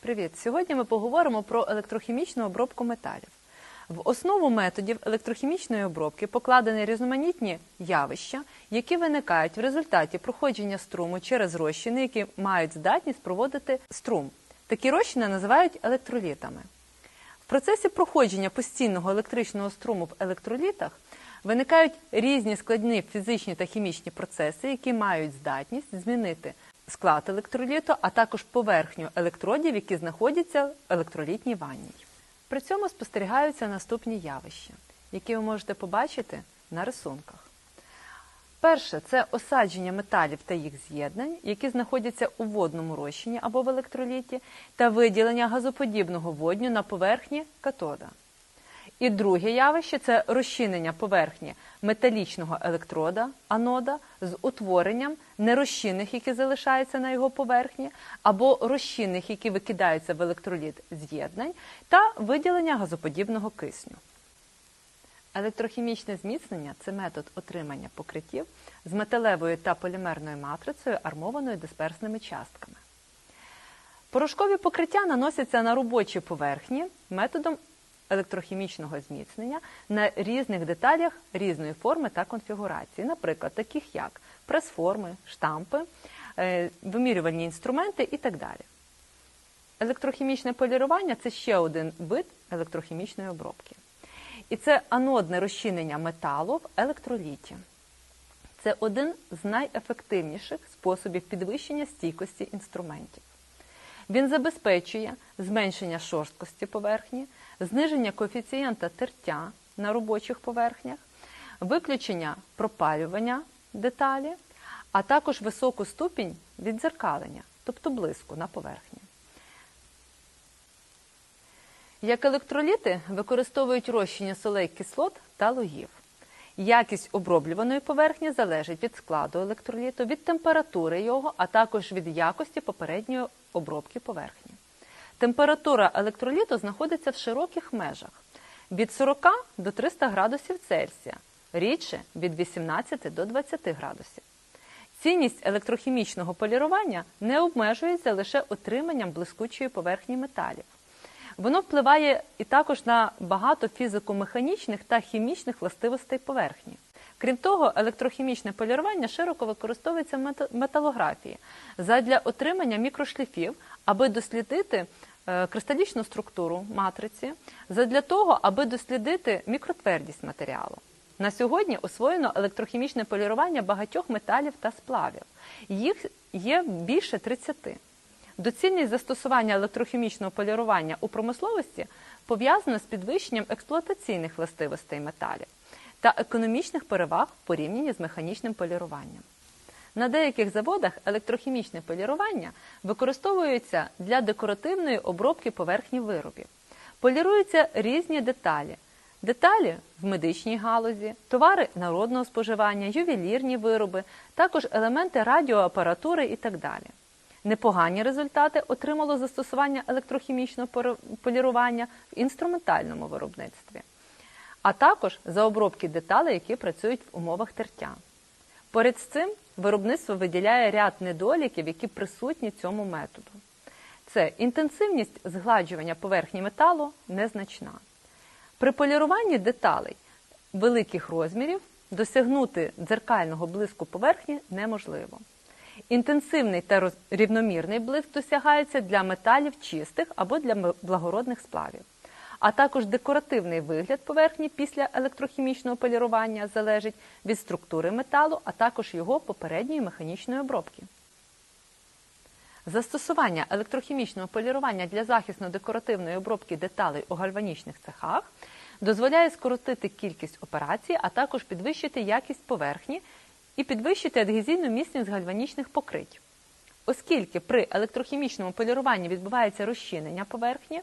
Привіт! Сьогодні ми поговоримо про електрохімічну обробку металів. В основу методів електрохімічної обробки покладені різноманітні явища, які виникають в результаті проходження струму через розчини, які мають здатність проводити струм. Такі розчини називають електролітами. В процесі проходження постійного електричного струму в електролітах виникають різні складні фізичні та хімічні процеси, які мають здатність змінити склад електроліту, а також поверхню електродів, які знаходяться в електролітній ванні. При цьому спостерігаються наступні явища, які ви можете побачити на рисунках. Перше це осадження металів та їх з'єднань, які знаходяться у водному розчині або в електроліті, та виділення газоподібного водню на поверхні катода. І друге явище це розчинення поверхні металічного електрода анода з утворенням нерозчинних, які залишаються на його поверхні, або розчинних, які викидаються в електроліт з'єднань, та виділення газоподібного кисню. Електрохімічне зміцнення це метод отримання покриттів з металевою та полімерною матрицею, армованою дисперсними частками. Порошкові покриття наносяться на робочі поверхні методом електрохімічного зміцнення на різних деталях різної форми та конфігурації, наприклад, таких як прес-форми, штампи, е, вимірювальні інструменти і так далі. Електрохімічне полірування це ще один вид електрохімічної обробки. І це анодне розчинення металу в електроліті. Це один з найефективніших способів підвищення стійкості інструментів. Він забезпечує зменшення шорсткості поверхні, зниження коефіцієнта тертя на робочих поверхнях, виключення пропалювання деталі, а також високу ступінь віддзеркалення, тобто блиску на поверхні. Як електроліти використовують розчиння солей кислот та логів. Якість оброблюваної поверхні залежить від складу електроліту, від температури його, а також від якості попередньої обробки поверхні. Температура електроліту знаходиться в широких межах від 40 до 300 градусів Цельсія, рідше від 18 до 20 градусів. Цінність електрохімічного полірування не обмежується лише отриманням блискучої поверхні металів. Воно впливає і також на багато фізико-механічних та хімічних властивостей поверхні. Крім того, електрохімічне полірування широко використовується в металографії задля отримання мікрошліфів, аби дослідити кристалічну структуру матриці, задля того, аби дослідити мікротвердість матеріалу. На сьогодні освоєно електрохімічне полірування багатьох металів та сплавів. Їх є більше 30. Доцільність застосування електрохімічного полірування у промисловості пов'язана з підвищенням експлуатаційних властивостей металів та економічних переваг в порівнянні з механічним поліруванням. На деяких заводах електрохімічне полірування використовується для декоративної обробки поверхні виробів. Поліруються різні деталі. Деталі в медичній галузі, товари народного споживання, ювелірні вироби, також елементи радіоапаратури і так далі. Непогані результати отримало застосування електрохімічного полірування в інструментальному виробництві, а також за обробки деталей, які працюють в умовах тертя. Поряд з цим виробництво виділяє ряд недоліків, які присутні цьому методу. Це інтенсивність згладжування поверхні металу незначна. При поліруванні деталей великих розмірів досягнути дзеркального блиску поверхні неможливо. Інтенсивний та рівномірний блиск досягається для металів чистих або для благородних сплавів. А також декоративний вигляд поверхні після електрохімічного полірування залежить від структури металу, а також його попередньої механічної обробки. Застосування електрохімічного полірування для захисно-декоративної обробки деталей у гальванічних цехах дозволяє скоротити кількість операцій, а також підвищити якість поверхні і підвищити адгезійну міцність гальванічних покрить. Оскільки при електрохімічному поліруванні відбувається розчинення поверхні,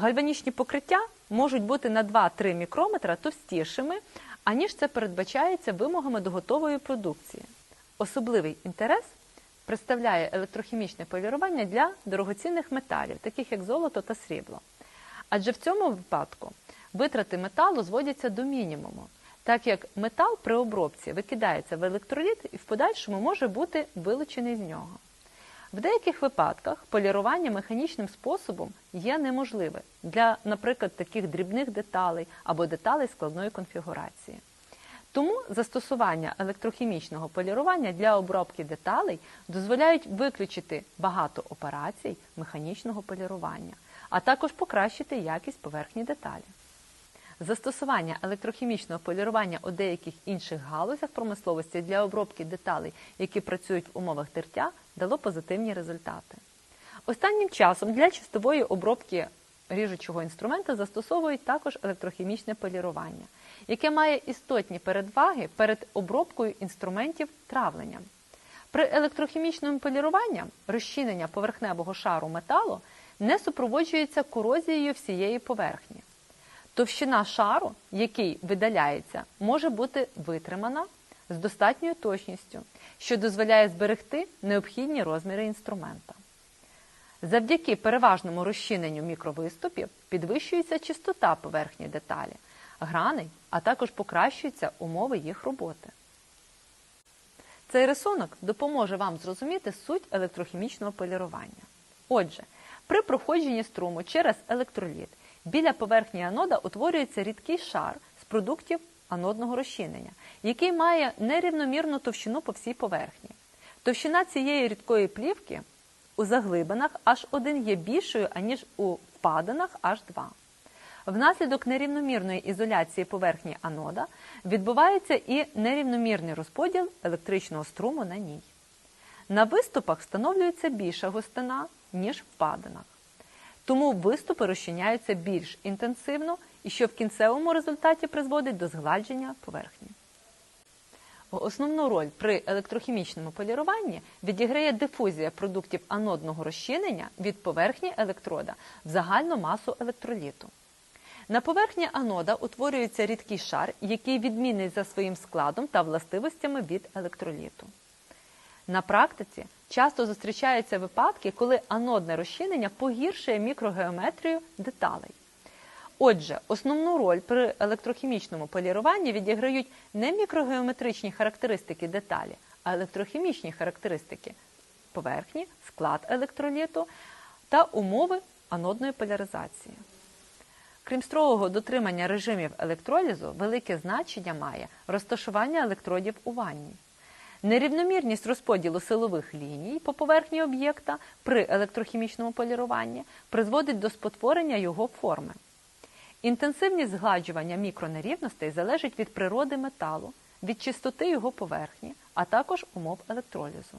гальванічні покриття можуть бути на 2-3 мікрометра товстішими, аніж це передбачається вимогами до готової продукції. Особливий інтерес представляє електрохімічне полірування для дорогоцінних металів, таких як золото та срібло. Адже в цьому випадку витрати металу зводяться до мінімуму так як метал при обробці викидається в електроліт і в подальшому може бути вилучений з нього. В деяких випадках полірування механічним способом є неможливе для, наприклад, таких дрібних деталей або деталей складної конфігурації. Тому застосування електрохімічного полірування для обробки деталей дозволяють виключити багато операцій механічного полірування, а також покращити якість поверхні деталі. Застосування електрохімічного полірування у деяких інших галузях промисловості для обробки деталей, які працюють в умовах тертя, дало позитивні результати. Останнім часом для чистової обробки ріжучого інструмента застосовують також електрохімічне полірування, яке має істотні передваги перед обробкою інструментів травленням. При електрохімічному поліруванні розчинення поверхневого шару металу не супроводжується корозією всієї поверхні. Товщина шару, який видаляється, може бути витримана з достатньою точністю, що дозволяє зберегти необхідні розміри інструмента. Завдяки переважному розчиненню мікровиступів підвищується чистота поверхні деталі, граней, а також покращуються умови їх роботи. Цей рисунок допоможе вам зрозуміти суть електрохімічного полірування. Отже, при проходженні струму через електроліт біля поверхні анода утворюється рідкий шар з продуктів анодного розчинення, який має нерівномірну товщину по всій поверхні. Товщина цієї рідкої плівки у заглибинах H1 є більшою, аніж у впадинах H2. Внаслідок нерівномірної ізоляції поверхні анода відбувається і нерівномірний розподіл електричного струму на ній. На виступах встановлюється більша густина, ніж в впадинах. Тому виступи розчиняються більш інтенсивно і що в кінцевому результаті призводить до згладження поверхні. Основну роль при електрохімічному поліруванні відіграє дифузія продуктів анодного розчинення від поверхні електрода в загальну масу електроліту. На поверхні анода утворюється рідкий шар, який відмінний за своїм складом та властивостями від електроліту. На практиці часто зустрічаються випадки, коли анодне розчинення погіршує мікрогеометрію деталей. Отже, основну роль при електрохімічному поліруванні відіграють не мікрогеометричні характеристики деталі, а електрохімічні характеристики поверхні, склад електроліту та умови анодної поляризації. Крім строгого дотримання режимів електролізу, велике значення має розташування електродів у ванні. Нерівномірність розподілу силових ліній по поверхні об'єкта при електрохімічному поліруванні призводить до спотворення його форми. Інтенсивність згладжування мікронерівностей залежить від природи металу, від чистоти його поверхні, а також умов електролізу.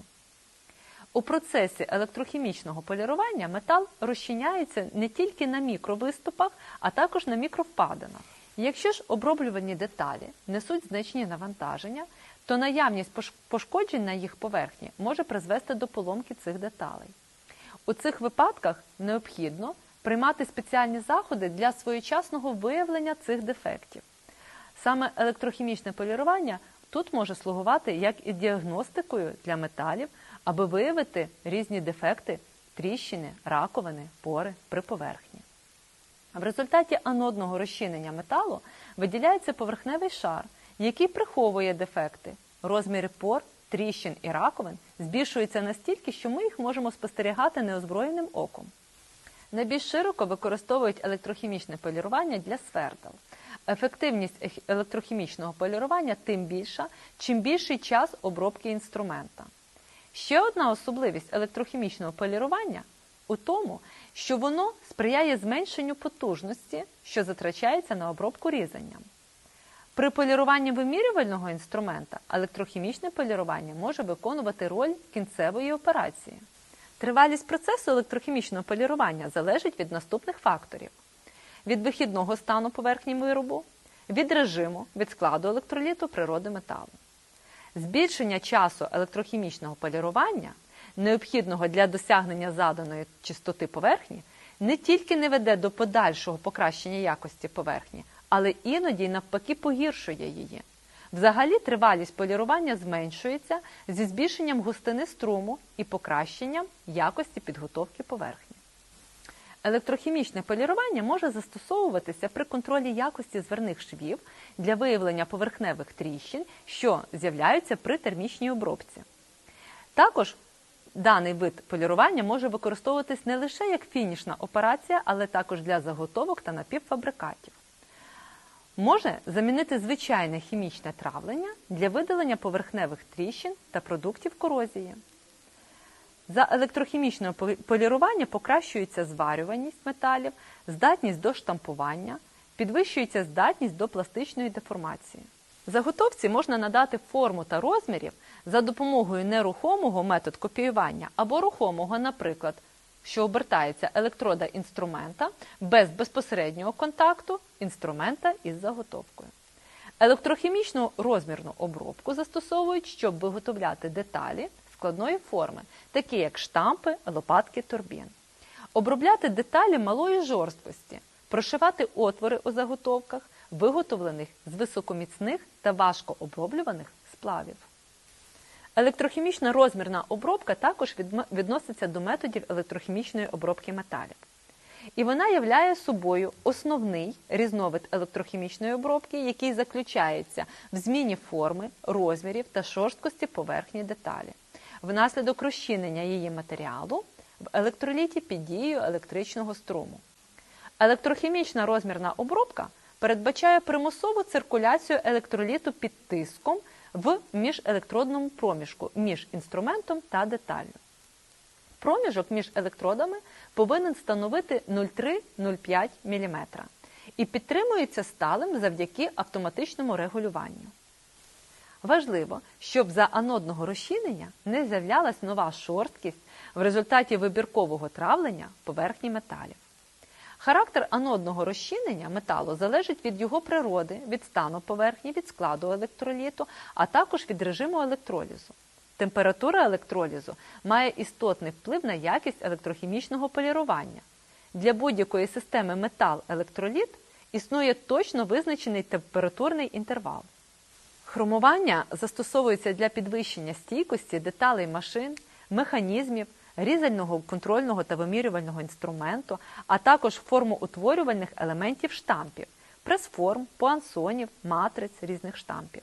У процесі електрохімічного полірування метал розчиняється не тільки на мікровиступах, а також на мікровпадинах. Якщо ж оброблювані деталі несуть значні навантаження, то наявність пошкоджень на їх поверхні може призвести до поломки цих деталей. У цих випадках необхідно приймати спеціальні заходи для своєчасного виявлення цих дефектів. Саме електрохімічне полірування тут може слугувати як і діагностикою для металів, аби виявити різні дефекти, тріщини, раковини, пори при поверхні. В результаті анодного розчинення металу виділяється поверхневий шар, який приховує дефекти. Розміри пор, тріщин і раковин збільшуються настільки, що ми їх можемо спостерігати неозброєним оком. Найбільш широко використовують електрохімічне полірування для свердел. Ефективність електрохімічного полірування тим більша, чим більший час обробки інструмента. Ще одна особливість електрохімічного полірування у тому, що воно сприяє зменшенню потужності, що затрачається на обробку різанням. При поліруванні вимірювального інструмента електрохімічне полірування може виконувати роль кінцевої операції. Тривалість процесу електрохімічного полірування залежить від наступних факторів: від вихідного стану поверхні виробу, від режиму, від складу електроліту природи металу. Збільшення часу електрохімічного полірування, необхідного для досягнення заданої чистоти поверхні, не тільки не веде до подальшого покращення якості поверхні, але іноді навпаки погіршує її. Взагалі тривалість полірування зменшується зі збільшенням густини струму і покращенням якості підготовки поверхні. Електрохімічне полірування може застосовуватися при контролі якості зверних швів для виявлення поверхневих тріщин, що з'являються при термічній обробці. Також Даний вид полірування може використовуватись не лише як фінішна операція, але також для заготовок та напівфабрикатів. Може замінити звичайне хімічне травлення для видалення поверхневих тріщин та продуктів корозії. За електрохімічного полі- полірування покращується зварюваність металів, здатність до штампування, підвищується здатність до пластичної деформації. Заготовці можна надати форму та розмірів за допомогою нерухомого метод копіювання або рухомого, наприклад, що обертається електрода інструмента без безпосереднього контакту інструмента із заготовкою. Електрохімічну розмірну обробку застосовують, щоб виготовляти деталі складної форми, такі як штампи, лопатки, турбін. Обробляти деталі малої жорсткості, прошивати отвори у заготовках, виготовлених з високоміцних та важко оброблюваних сплавів. Електрохімічна розмірна обробка також відноситься до методів електрохімічної обробки металів. І вона являє собою основний різновид електрохімічної обробки, який заключається в зміні форми, розмірів та шорсткості поверхні деталі, внаслідок розчинення її матеріалу в електроліті під дією електричного струму. Електрохімічна розмірна обробка передбачає примусову циркуляцію електроліту під тиском в міжелектродному проміжку між інструментом та деталлю. Проміжок між електродами повинен становити 0,3-0,5 мм і підтримується сталим завдяки автоматичному регулюванню. Важливо, щоб за анодного розчинення не з'являлась нова шорсткість в результаті вибіркового травлення поверхні металів. Характер анодного розчинення металу залежить від його природи, від стану поверхні, від складу електроліту, а також від режиму електролізу. Температура електролізу має істотний вплив на якість електрохімічного полірування. Для будь-якої системи метал-електроліт існує точно визначений температурний інтервал. Хромування застосовується для підвищення стійкості деталей машин, механізмів, різального контрольного та вимірювального інструменту, а також формоутворювальних елементів штампів, прес-форм, пуансонів, матриць різних штампів.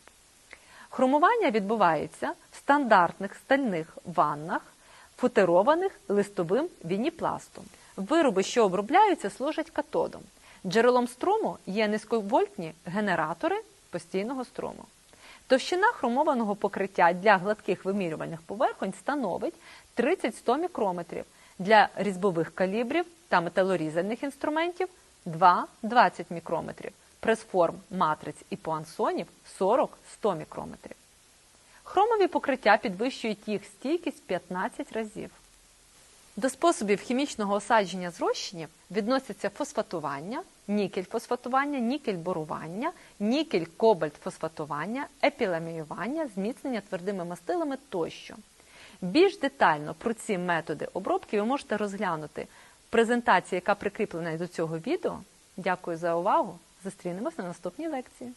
Хромування відбувається в стандартних стальних ваннах, футерованих листовим вініпластом. Вироби, що обробляються, служать катодом. Джерелом струму є низьковольтні генератори постійного струму. Товщина хромованого покриття для гладких вимірювальних поверхонь становить 30-100 мікрометрів, для різьбових калібрів та металорізальних інструментів 2-20 мікрометрів, пресформ, матриць і пуансонів 40-100 мікрометрів. Хромові покриття підвищують їх стійкість 15 разів. До способів хімічного осадження зрощенів відносяться фосфатування, нікель-фосфатування, нікель-борування, нікель-кобальт-фосфатування, епіламіювання, зміцнення твердими мастилами тощо. Більш детально про ці методи обробки ви можете розглянути в презентації, яка прикріплена до цього відео. Дякую за увагу! Зустрінемось на наступній лекції.